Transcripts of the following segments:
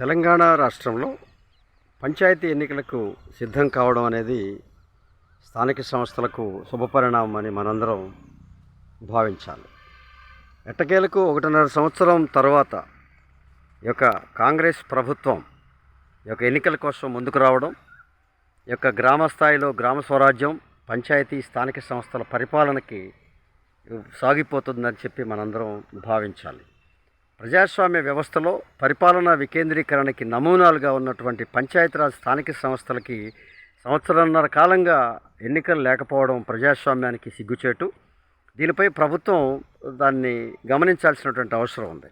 తెలంగాణ రాష్ట్రంలో పంచాయతీ ఎన్నికలకు సిద్ధం కావడం అనేది స్థానిక సంస్థలకు శుభపరిణామం అని మనందరం భావించాలి. ఎట్టకేలకు ఒకటిన్నర సంవత్సరం తర్వాత ఈ యొక్క కాంగ్రెస్ ప్రభుత్వం ఈ యొక్క ఎన్నికల కోసం ముందుకు రావడం ఈ యొక్క గ్రామ స్థాయిలో గ్రామ స్వరాజ్యం పంచాయతీ స్థానిక సంస్థల పరిపాలనకి సాగిపోతుందని చెప్పి మనందరం భావించాలి. ప్రజాస్వామ్య వ్యవస్థలో పరిపాలనా వికేంద్రీకరణకి నమూనాలుగా ఉన్నటువంటి పంచాయతీరాజ్ స్థానిక సంస్థలకి సంవత్సరంన్నర కాలంగా ఎన్నికలు లేకపోవడం ప్రజాస్వామ్యానికి సిగ్గుచేటు. దీనిపై ప్రభుత్వం దాన్ని గమనించాల్సినటువంటి అవసరం ఉంది.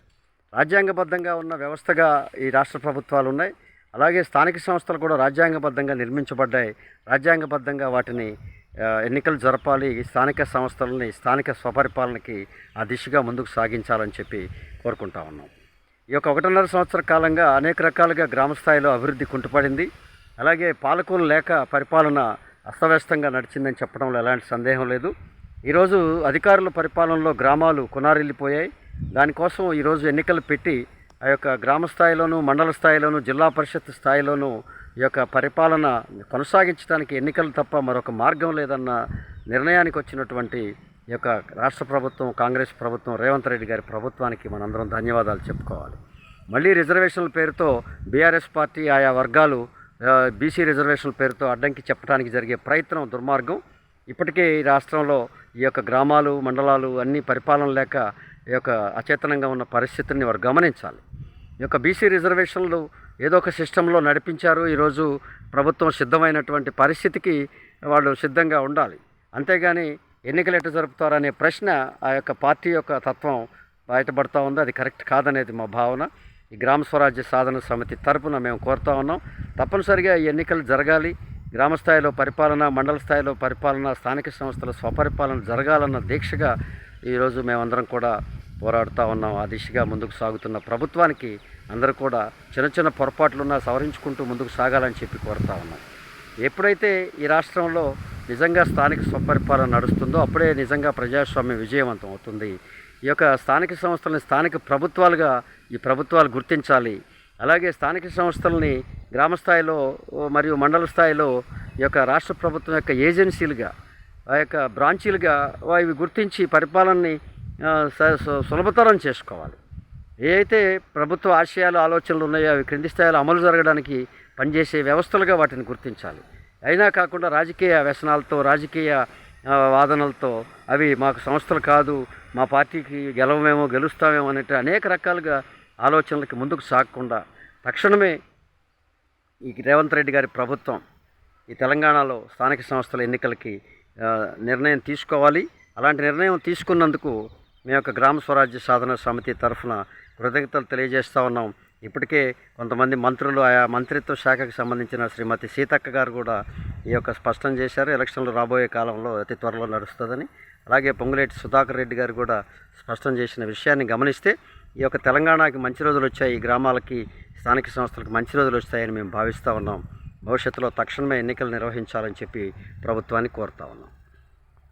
రాజ్యాంగబద్ధంగా ఉన్న వ్యవస్థగా ఈ రాష్ట్ర ప్రభుత్వాలు ఉన్నాయి. అలాగే స్థానిక సంస్థలు కూడా రాజ్యాంగబద్ధంగా నిర్మించబడ్డాయి. రాజ్యాంగబద్ధంగా వాటిని ఎన్నికలు జరపాలి ఈ స్థానిక సంస్థలని స్థానిక స్వపరిపాలనకి ఆ దిశగా ముందుకు సాగించాలని చెప్పి కోరుకుంటా ఉన్నాం. ఈ యొక్క ఒకటిన్నర సంవత్సర కాలంగా అనేక రకాలుగా గ్రామ స్థాయిలో అభివృద్ధి కుంటుపడింది. అలాగే పాలకులు లేక పరిపాలన అస్తవ్యస్తంగా నడిచిందని చెప్పడంలో ఎలాంటి సందేహం లేదు. ఈరోజు అధికారుల పరిపాలనలో గ్రామాలు కొనారిల్లిపోయాయి. దానికోసం ఈరోజు ఎన్నికలు పెట్టి ఆ యొక్క గ్రామ స్థాయిలోనూ మండల స్థాయిలోనూ జిల్లా పరిషత్ స్థాయిలోనూ ఈ యొక్క పరిపాలన కొనసాగించడానికి ఎన్నికలు తప్ప మరొక మార్గం లేదన్న నిర్ణయానికి వచ్చినటువంటి ఈ యొక్క రాష్ట్ర ప్రభుత్వం కాంగ్రెస్ ప్రభుత్వం రేవంత్ రెడ్డి గారి ప్రభుత్వానికి మనందరం ధన్యవాదాలు చెప్పుకోవాలి. మళ్ళీ రిజర్వేషన్ల పేరుతో బీఆర్ఎస్ పార్టీ ఆయా వర్గాలు బీసీ రిజర్వేషన్ల పేరుతో అడ్డంకి చెప్పడానికి జరిగే ప్రయత్నం దుర్మార్గం. ఇప్పటికే ఈ రాష్ట్రంలో ఈ యొక్క గ్రామాలు మండలాలు అన్ని పరిపాలన లేక ఈ యొక్క అచేతనంగా ఉన్న పరిస్థితిని వారు గమనించాలి. ఈ యొక్క బీసీ రిజర్వేషన్లు ఏదో ఒక సిస్టంలో నడిపించారు. ఈరోజు ప్రభుత్వం సిద్ధమైనటువంటి పరిస్థితికి వాళ్ళు సిద్ధంగా ఉండాలి. అంతేగాని ఎన్నికలు ఎట్లా జరుపుతారనే ప్రశ్న ఆ యొక్క పార్టీ యొక్క తత్వం బయటపడతా ఉంది. అది కరెక్ట్ కాదనేది మా భావన. ఈ గ్రామ స్వరాజ్య సాధన సమితి తరపున మేము కోరుతా ఉన్నాం. తప్పనిసరిగా ఈ ఎన్నికలు జరగాలి. గ్రామ స్థాయిలో పరిపాలన మండల స్థాయిలో పరిపాలన స్థానిక సంస్థల స్వపరిపాలన జరగాలన్న దీక్షగా ఈరోజు మేమందరం కూడా పోరాడుతూ ఉన్నాం. ఆ దిశగా ముందుకు సాగుతున్న ప్రభుత్వానికి అందరూ కూడా చిన్న చిన్న పొరపాట్లున్నా సవరించుకుంటూ ముందుకు సాగాలని చెప్పి కోరుతా ఉన్నాం. ఎప్పుడైతే ఈ రాష్ట్రంలో నిజంగా స్థానిక స్వపరిపాలన నడుస్తుందో అప్పుడే నిజంగా ప్రజాస్వామ్యం విజయవంతం అవుతుంది. ఈ యొక్క స్థానిక సంస్థలని స్థానిక ప్రభుత్వాలుగా ఈ ప్రభుత్వాలు గుర్తించాలి. అలాగే స్థానిక సంస్థలని గ్రామ స్థాయిలో మరియు మండల స్థాయిలో ఈ యొక్క రాష్ట్ర ప్రభుత్వం యొక్క ఏజెన్సీలుగా ఆ యొక్క బ్రాంచీలుగా ఇవి గుర్తించి పరిపాలనని స- సు- సులభతరం చేసుకోవాలి. ఏవైతే ప్రభుత్వ ఆశయాలు ఆలోచనలు ఉన్నాయో అవి క్రింది స్థాయిలో అమలు జరగడానికి పనిచేసే వ్యవస్థలుగా వాటిని గుర్తించాలి. అయినా కాకుండా రాజకీయ వ్యసనాలతో రాజకీయ వాదనలతో అవి మాకు సంస్థలు కాదు మా పార్టీకి గెలవమేమో గెలుస్తామేమో అనేటి అనేక రకాలుగా ఆలోచనలకి ముందుకు సాగకుండా తక్షణమే ఈ రేవంత్ రెడ్డి గారి ప్రభుత్వం ఈ తెలంగాణలో స్థానిక సంస్థల ఎన్నికలకి నిర్ణయం తీసుకోవాలి. అలాంటి నిర్ణయం తీసుకున్నందుకు మీ యొక్క గ్రామ స్వరాజ్య సాధన సమితి తరఫున కృతజ్ఞతలు తెలియజేస్తూ ఉన్నాం. ఇప్పటికే కొంతమంది మంత్రులు ఆయా మంత్రిత్వ శాఖకు సంబంధించిన శ్రీమతి సీతక్క గారు కూడా ఈ యొక్క స్పష్టం చేశారు. ఎలక్షన్లు రాబోయే కాలంలో అతి త్వరలో నడుస్తుందని. అలాగే పొంగులేటి సుధాకర్ రెడ్డి గారు కూడా స్పష్టం చేసిన విషయాన్ని గమనిస్తే ఈ యొక్క తెలంగాణకి మంచి రోజులు వచ్చాయి. ఈ గ్రామాలకి స్థానిక సంస్థలకు మంచి రోజులు వస్తాయని మేము భావిస్తూ ఉన్నాం. భవిష్యత్తులో తక్షణమే ఎన్నికలు నిర్వహించాలని చెప్పి ప్రభుత్వాన్ని కోరుతా ఉన్నాం.